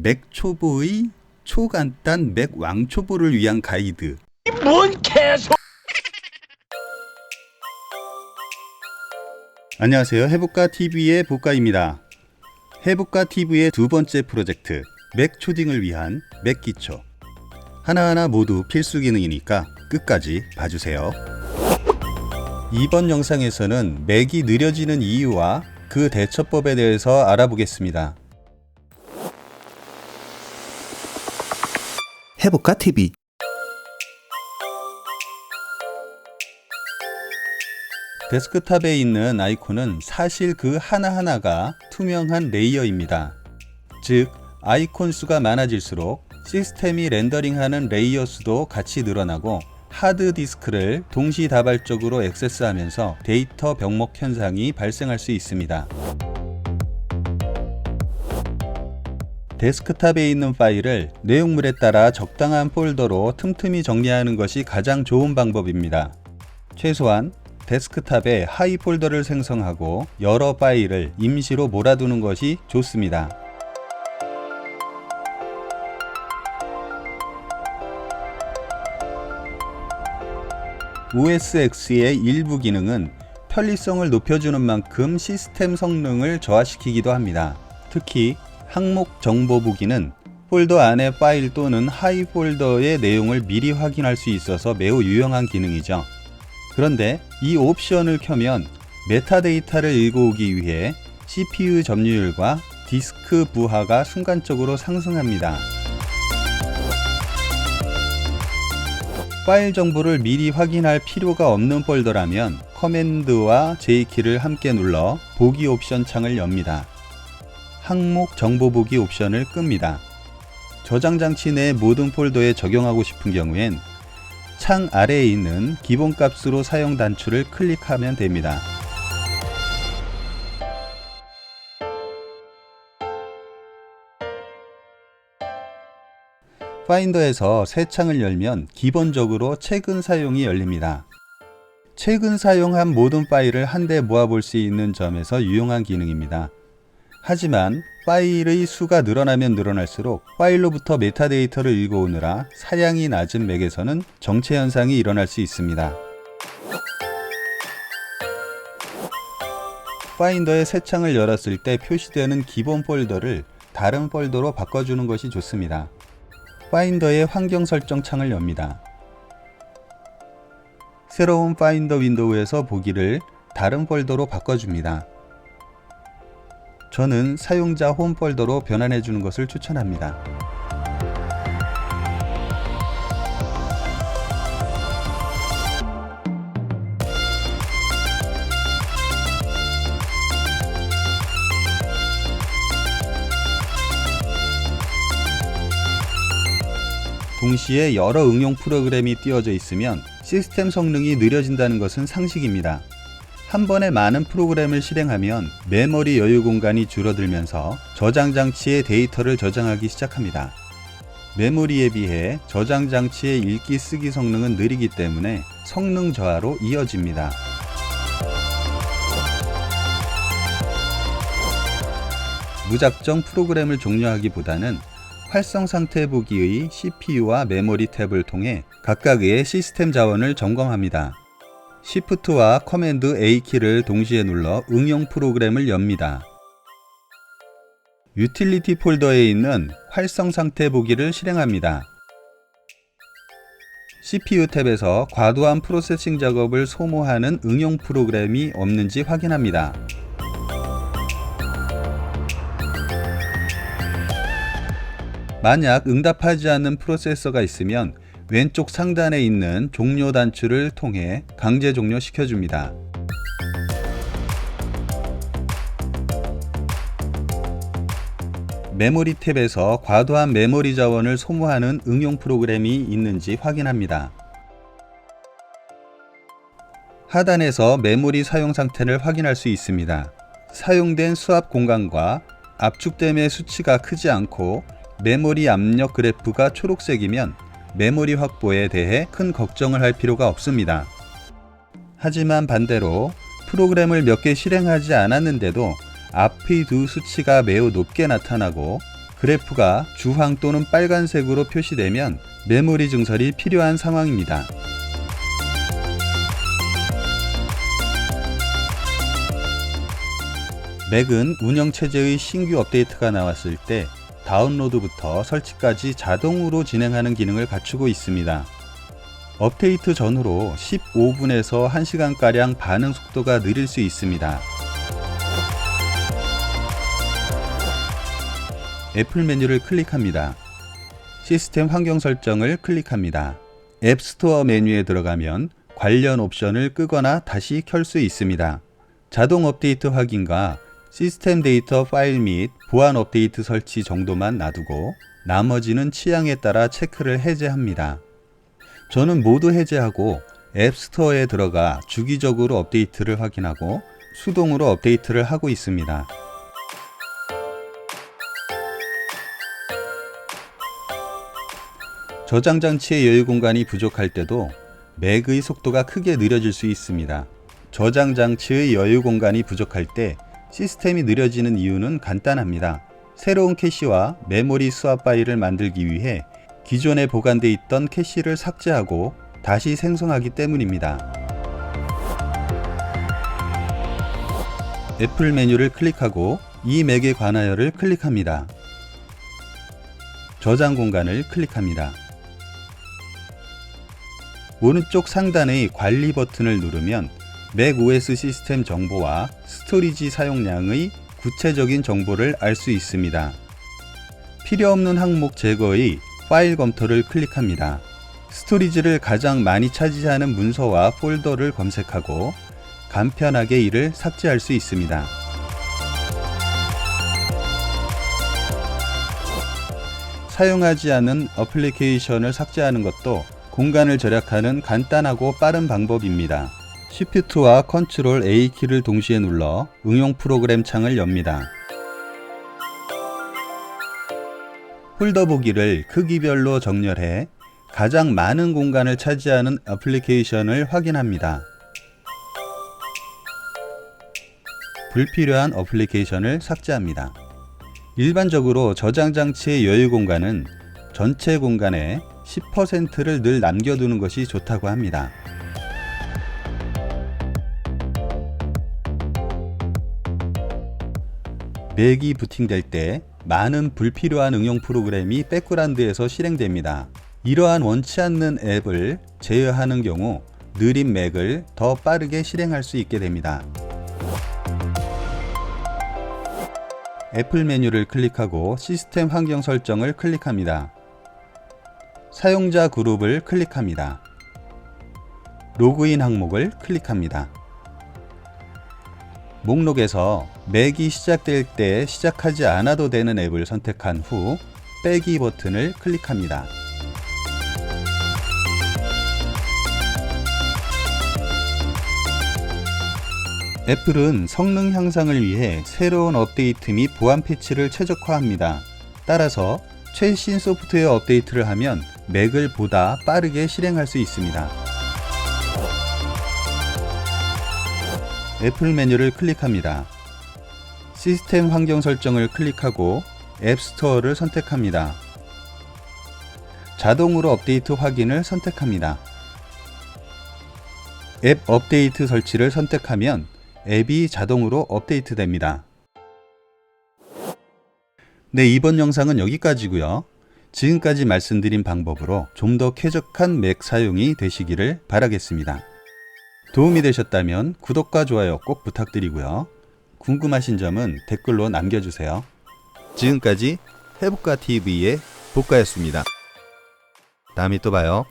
맥 초보의 초간단 맥 왕초보를 위한 가이드. 뭔 개소 안녕하세요. 해볼까 TV의 보까입니다. 해볼까 TV의 두 번째 프로젝트 맥 초딩을 위한 맥 기초. 하나하나 모두 필수 기능이니까 끝까지 봐주세요. 이번 영상에서는 맥이 느려지는 이유와 그 대처법에 대해서 알아보겠습니다. 해볼까 TV 데스크탑에 있는 아이콘은 사실 그 하나하나가 투명한 레이어입니다. 즉, 아이콘 수가 많아질수록 시스템이 렌더링하는 레이어 수도 같이 늘어나고 하드디스크를 동시다발적으로 액세스하면서 데이터 병목 현상이 발생할 수 있습니다. 데스크탑에 있는 파일을 내용물에 따라 적당한 폴더로 틈틈이 정리하는 것이 가장 좋은 방법입니다. 최소한 데스크탑에 하이 폴더를 생성하고 여러 파일을 임시로 몰아두는 것이 좋습니다. OSX의 일부 기능은 편리성을 높여주는 만큼 시스템 성능을 저하시키기도 합니다. 특히 항목 정보 보기는 폴더 안의 파일 또는 하이 폴더의 내용을 미리 확인할 수 있어서 매우 유용한 기능이죠. 그런데 이 옵션을 켜면 메타데이터를 읽어오기 위해 CPU 점유율과 디스크 부하가 순간적으로 상승합니다. 파일 정보를 미리 확인할 필요가 없는 폴더라면 커맨드와 J키를 함께 눌러 보기 옵션 창을 엽니다. 항목 정보 보기 옵션을 끕니다. 저장 장치 내 모든 폴더에 적용하고 싶은 경우엔 창 아래에 있는 기본 값으로 사용 단추를 클릭하면 됩니다. 파인더에서 새 창을 열면 기본적으로 최근 사용이 열립니다. 최근 사용한 모든 파일을 한데 모아볼 수 있는 점에서 유용한 기능입니다. 하지만 파일의 수가 늘어나면 늘어날수록 파일로부터 메타데이터를 읽어오느라 사양이 낮은 맥에서는 정체 현상이 일어날 수 있습니다. 파인더의 새 창을 열었을 때 표시되는 기본 폴더를 다른 폴더로 바꿔주는 것이 좋습니다. 파인더의 환경 설정 창을 엽니다. 새로운 파인더 윈도우에서 보기를 다른 폴더로 바꿔줍니다. 저는 사용자 홈 폴더로 변환해 주는 것을 추천합니다. 동시에 여러 응용 프로그램이 띄워져 있으면 시스템 성능이 느려진다는 것은 상식입니다. 한 번에 많은 프로그램을 실행하면 메모리 여유 공간이 줄어들면서 저장 장치의 데이터를 저장하기 시작합니다. 메모리에 비해 저장 장치의 읽기 쓰기 성능은 느리기 때문에 성능 저하로 이어집니다. 무작정 프로그램을 종료하기보다는 활성 상태 보기의 CPU와 메모리 탭을 통해 각각의 시스템 자원을 점검합니다. Shift와 커맨드 A키를 동시에 눌러 응용 프로그램을 엽니다. 유틸리티 폴더에 있는 활성 상태 보기를 실행합니다. CPU 탭에서 과도한 프로세싱 작업을 소모하는 응용 프로그램이 없는지 확인합니다. 만약 응답하지 않는 프로세서가 있으면 왼쪽 상단에 있는 종료 단추를 통해 강제 종료시켜 줍니다. 메모리 탭에서 과도한 메모리 자원을 소모하는 응용 프로그램이 있는지 확인합니다. 하단에서 메모리 사용 상태를 확인할 수 있습니다. 사용된 수압 공간과 압축됨의 수치가 크지 않고 메모리 압력 그래프가 초록색이면 메모리 확보에 대해 큰 걱정을 할 필요가 없습니다. 하지만 반대로 프로그램을 몇 개 실행하지 않았는데도 앞의 두 수치가 매우 높게 나타나고 그래프가 주황 또는 빨간색으로 표시되면 메모리 증설이 필요한 상황입니다. 맥은 운영체제의 신규 업데이트가 나왔을 때 다운로드부터 설치까지 자동으로 진행하는 기능을 갖추고 있습니다. 업데이트 전후로 15분에서 1시간가량 반응 속도가 느릴 수 있습니다. 애플 메뉴를 클릭합니다. 시스템 환경 설정을 클릭합니다. 앱 스토어 메뉴에 들어가면 관련 옵션을 끄거나 다시 켤 수 있습니다. 자동 업데이트 확인과 시스템 데이터 파일 및 보안 업데이트 설치 정도만 놔두고 나머지는 취향에 따라 체크를 해제합니다. 저는 모두 해제하고 앱스토어에 들어가 주기적으로 업데이트를 확인하고 수동으로 업데이트를 하고 있습니다. 저장 장치의 여유 공간이 부족할 때도 맥의 속도가 크게 느려질 수 있습니다. 저장 장치의 여유 공간이 부족할 때 시스템이 느려지는 이유는 간단합니다. 새로운 캐시와 메모리 수합 파일을 만들기 위해 기존에 보관돼 있던 캐시를 삭제하고 다시 생성하기 때문입니다. 애플 메뉴를 클릭하고 이 맥에 관하여를 클릭합니다. 저장 공간을 클릭합니다. 오른쪽 상단의 관리 버튼을 누르면 맥OS 시스템 정보와 스토리지 사용량의 구체적인 정보를 알 수 있습니다. 필요 없는 항목 제거의 파일 검토를 클릭합니다. 스토리지를 가장 많이 차지하는 문서와 폴더를 검색하고 간편하게 이를 삭제할 수 있습니다. 사용하지 않은 어플리케이션을 삭제하는 것도 공간을 절약하는 간단하고 빠른 방법입니다. Shift와 Ctrl A 키를 동시에 눌러 응용 프로그램 창을 엽니다. 폴더 보기를 크기별로 정렬해 가장 많은 공간을 차지하는 어플리케이션을 확인합니다. 불필요한 어플리케이션을 삭제합니다. 일반적으로 저장 장치의 여유 공간은 전체 공간의 10%를 늘 남겨두는 것이 좋다고 합니다. 맥이 부팅될 때 많은 불필요한 응용 프로그램이 백그라운드에서 실행됩니다. 이러한 원치 않는 앱을 제어하는 경우 느린 맥을 더 빠르게 실행할 수 있게 됩니다. 애플 메뉴를 클릭하고 시스템 환경 설정을 클릭합니다. 사용자 그룹을 클릭합니다. 로그인 항목을 클릭합니다. 목록에서 맥이 시작될 때 시작하지 않아도 되는 앱을 선택한 후 빼기 버튼을 클릭합니다. 애플은 성능 향상을 위해 새로운 업데이트 및 보안 패치를 최적화합니다. 따라서 최신 소프트웨어 업데이트를 하면 맥을 보다 빠르게 실행할 수 있습니다. 애플 메뉴를 클릭합니다. 시스템 환경 설정을 클릭하고 앱스토어를 선택합니다. 자동으로 업데이트 확인을 선택합니다. 앱 업데이트 설치를 선택하면 앱이 자동으로 업데이트 됩니다. 네, 이번 영상은 여기까지고요. 지금까지 말씀드린 방법으로 좀 더 쾌적한 맥 사용이 되시기를 바라겠습니다. 도움이 되셨다면 구독과 좋아요 꼭 부탁드리고요. 궁금하신 점은 댓글로 남겨주세요. 지금까지 해복가 TV의 복가였습니다. 다음에 또 봐요.